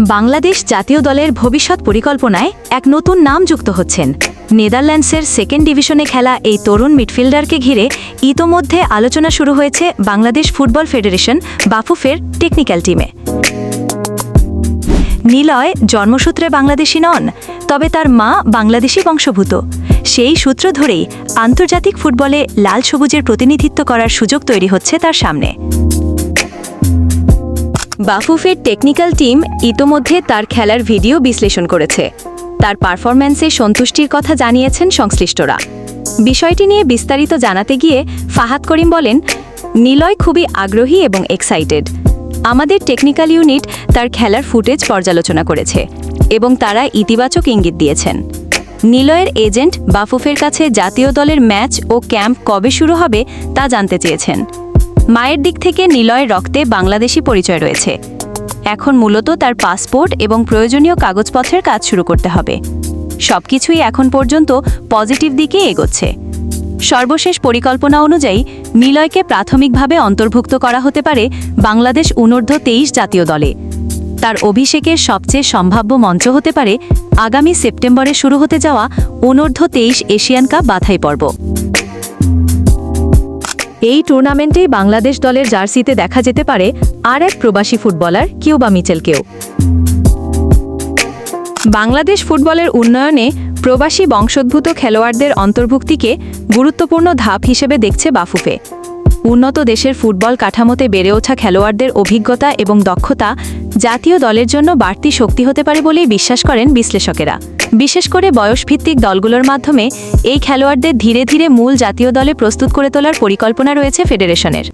বাংলাদেশ জাতীয় দলের ভবিষ্যৎ পরিকল্পনায় এক নতুন নাম যুক্ত হচ্ছেন। নেদারল্যান্ডসের সেকেন্ড ডিভিশনে খেলা এই তরুণ মিডফিল্ডারকে ঘিরে ইতোমধ্যে আলোচনা শুরু হয়েছে বাংলাদেশ ফুটবল ফেডারেশন, বাফুফের টেকনিক্যাল টিমে। নিলয় জন্মসূত্রে বাংলাদেশি নন, তবে তার মা বাংলাদেশি বংশভূত সেই সূত্র ধরেই আন্তর্জাতিক ফুটবলে লাল সবুজের প্রতিনিধিত্ব করার সুযোগ তৈরি হচ্ছে তার সামনে। বাফুফের টেকনিক্যাল টিম ইতোমধ্যে তার খেলার ভিডিও বিশ্লেষণ করেছে। তার পারফরম্যান্সে সন্তুষ্টির কথা জানিয়েছেন সংশ্লিষ্টরা। বিষয়টি নিয়ে বিস্তারিত জানাতে গিয়ে ফাহাদ করিম বলেন, নিলয় খুবই আগ্রহী এবং এক্সাইটেড আমাদের টেকনিক্যাল ইউনিট তার খেলার ফুটেজ পর্যালোচনা করেছে এবং তারা ইতিবাচক ইঙ্গিত দিয়েছেন। নিলয়ের এজেন্ট বাফুফের কাছে জাতীয় দলের ম্যাচ ও ক্যাম্প কবে শুরু হবে তা জানতে চেয়েছেন। মায়ের দিক থেকে নিলয়ের রক্তে বাংলাদেশি পরিচয় রয়েছে। এখন মূলত তার পাসপোর্ট এবং প্রয়োজনীয় কাগজপত্রের কাজ শুরু করতে হবে। সবকিছুই এখন পর্যন্ত পজিটিভ দিকে এগোচ্ছে। সর্বশেষ পরিকল্পনা অনুযায়ী নিলয়কে প্রাথমিকভাবে অন্তর্ভুক্ত করা হতে পারে বাংলাদেশ অনূর্ধ্ব তেইশ জাতীয় দলে। তার অভিষেকের সবচেয়ে সম্ভাব্য মঞ্চ হতে পারে আগামী সেপ্টেম্বরে শুরু হতে যাওয়া অনূর্ধ্ব তেইশ এশিয়ান কাপ বাছাই পর্ব। এই টুর্নামেন্টেই বাংলাদেশ দলের জার্সিতে দেখা যেতে পারে আর এক প্রবাসী ফুটবলার, কিউবা মিচেলকেও। বাংলাদেশ ফুটবলের উন্নয়নে প্রবাসী বংশোদ্ভূত খেলোয়াড়দের অন্তর্ভুক্তিকে গুরুত্বপূর্ণ ধাপ হিসেবে দেখছে বাফুফে। উন্নত দেশের ফুটবল কাঠামোতে বেড়ে ওঠা খেলোয়াড়দের অভিজ্ঞতা এবং দক্ষতা জাতীয় দলের জন্য বাড়তি শক্তি হতে পারে বলেই বিশ্বাস করেন বিশ্লেষকেরা। বিশেষ করে বয়সভিত্তিক দলগুলোর মাধ্যমে এই খেলোয়াড়দের ধীরে ধীরে মূল জাতীয় দলে প্রস্তুত করে তোলার পরিকল্পনা রয়েছে ফেডারেশনের।